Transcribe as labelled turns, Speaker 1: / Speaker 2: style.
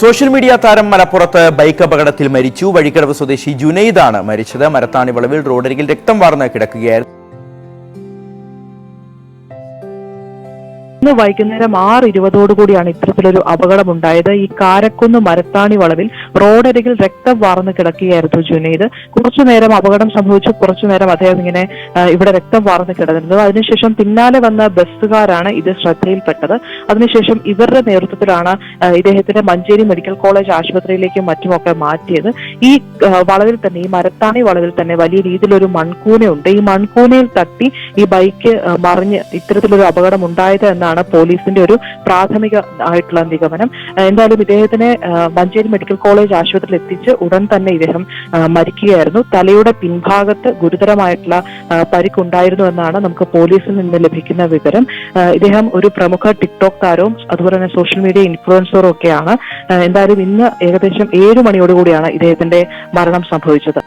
Speaker 1: Social media താരം മലപ്പുറത്ത് bike അപകടത്തിൽ മരിച്ചു. വഴിക്കടവ് സ്വദേശി ജുനൈദാണ് മരിച്ചത്. മരത്താണി വളവിൽ റോഡരികിൽ രക്തം വാർന്ന് കിടക്കുകയായിരുന്നു.
Speaker 2: ഇന്ന് വൈകുന്നേരം ആറ് ഇരുപതോടുകൂടിയാണ് ഇത്തരത്തിലൊരു അപകടമുണ്ടായത്. ഈ കാരക്കുന്ന് മരത്താണി വളവിൽ റോഡരികിൽ രക്തം വാർന്ന് കിടക്കുകയായിരുന്നു ജുനൈദ്. കുറച്ചു നേരം അപകടം സംഭവിച്ചു. കുറച്ചു നേരം അദ്ദേഹം ഇങ്ങനെ ഇവിടെ രക്തം വാർന്ന് കിടന്നിരുന്നത് അതിനുശേഷം പിന്നാലെ വന്ന ബസ്സുകാരാണ് ഇത് ശ്രദ്ധയിൽപ്പെട്ടത്. അതിനുശേഷം ഇവരുടെ നേതൃത്വത്തിലാണ് ഇദ്ദേഹത്തിന്റെ മഞ്ചേരി മെഡിക്കൽ കോളേജ് ആശുപത്രിയിലേക്കും മറ്റുമൊക്കെ മാറ്റിയത്. ഈ വളവിൽ തന്നെ ഈ മരത്താണി വളവിൽ തന്നെ വലിയ രീതിയിലൊരു മൺകൂനയുണ്ട്. ഈ മൺകൂനയിൽ തട്ടി ഈ ബൈക്ക് മറിഞ്ഞ് ഇത്തരത്തിലൊരു അപകടം ഉണ്ടായത് എന്നാണ് പോലീസിന്റെ ഒരു പ്രാഥമിക ആയിട്ടുള്ള നിഗമനം എന്തായാലും ഇദ്ദേഹത്തിനെ മഞ്ചേരി മെഡിക്കൽ കോളേജ് ആശുപത്രിയിൽ എത്തിച്ച് ഉടൻ തന്നെ ഇദ്ദേഹം മരിക്കുകയായിരുന്നു. തലയുടെ പിൻഭാഗത്ത് ഗുരുതരമായിട്ടുള്ള പരിക്കുണ്ടായിരുന്നു എന്നാണ് നമുക്ക് പോലീസിൽ നിന്ന് ലഭിക്കുന്ന വിവരം. ഇദ്ദേഹം ഒരു പ്രമുഖ ടിക്ടോക്ക് താരവും അതുപോലെ തന്നെ സോഷ്യൽ മീഡിയ ഇൻഫ്ലുവൻസറും ഒക്കെയാണ്. എന്തായാലും ഇന്ന് ഏകദേശം ഏഴ് മണിയോടുകൂടിയാണ് ഇദ്ദേഹത്തിന്റെ മരണം സംഭവിച്ചത്.